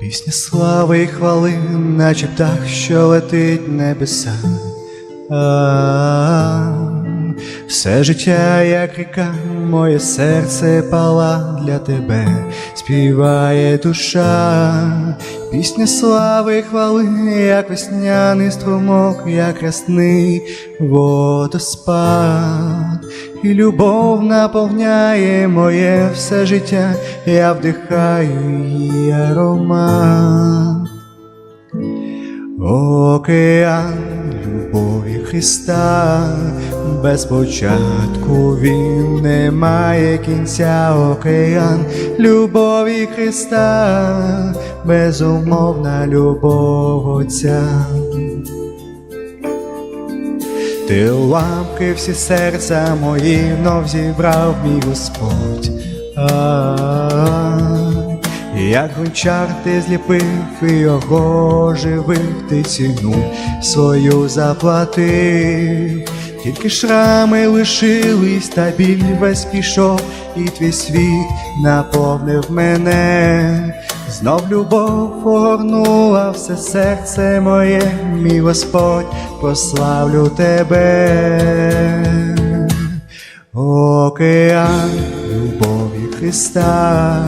Пісня слави й хвали, наче птах, що летить небеса. Все життя, як ріка, моє серце пала для тебе, співає душа, пісня слави й хвали, як весняний струмок, як рясний водоспад, і любов наповняє моє все життя, я вдихаю її аромат. Океан любові Христа, без початку він не має кінця, океан любові Христа, безумовна любов Отця. Ти ламки всі серця мої нов зібрав мій Господь. Як гончар ти зліпив і його живих ти ціну свою заплатив, тільки шрами лишились, та біль весь пішов, і твій світ наповнив мене, знов любов огорнула все серце моє, мій Господь, прославлю тебе. Океан любові Христа,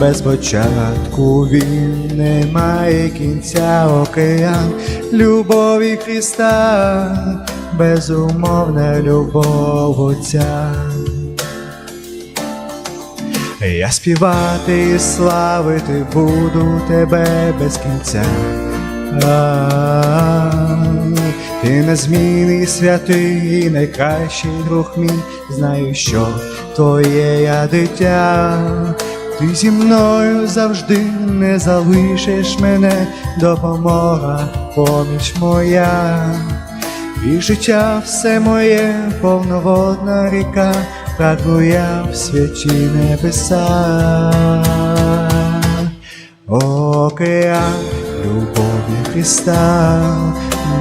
без початку він не має кінця, океан любові Христа, безумовна любов Отця. Я співати і славити буду тебе без кінця. А, Ти незмінний святий, найкращий друг мій, знаю, що твоє я дитя. Ти зі мною завжди не залишиш мене, допомога, поміч моя. І життя все моє, повноводна ріка, прагну я в святі небеса. Океан любові Христа,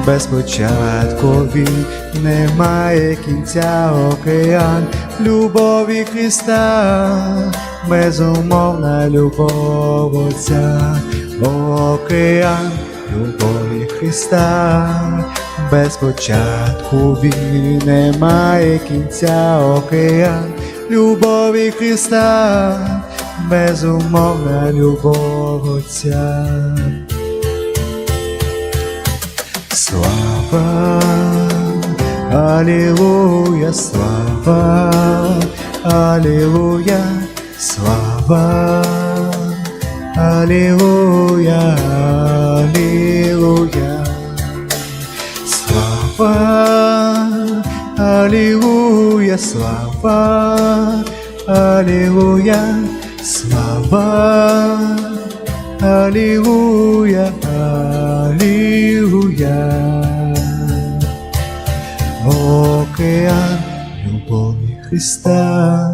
без початку він не має кінця, океан любові Христа, безумовна любов Отця, океан любові Христа, без початку він не має кінця, океан. Любові Христа, безумовна любов Отця. Слава, Алілуя, слава, Алілуя, слава, Алілуя, Алілуя, слава, Алілуя, слава, Алілуя, слава, Алілуя, Алілуя. Океан любові Христа,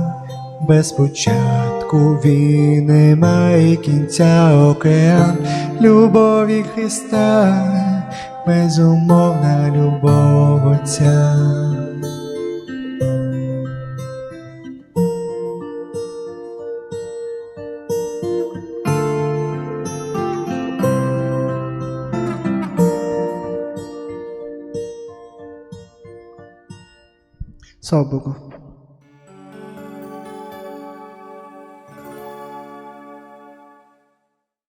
без початку він не має кінця, океан любові Христа, безумовна любов Отця. Слава Богу.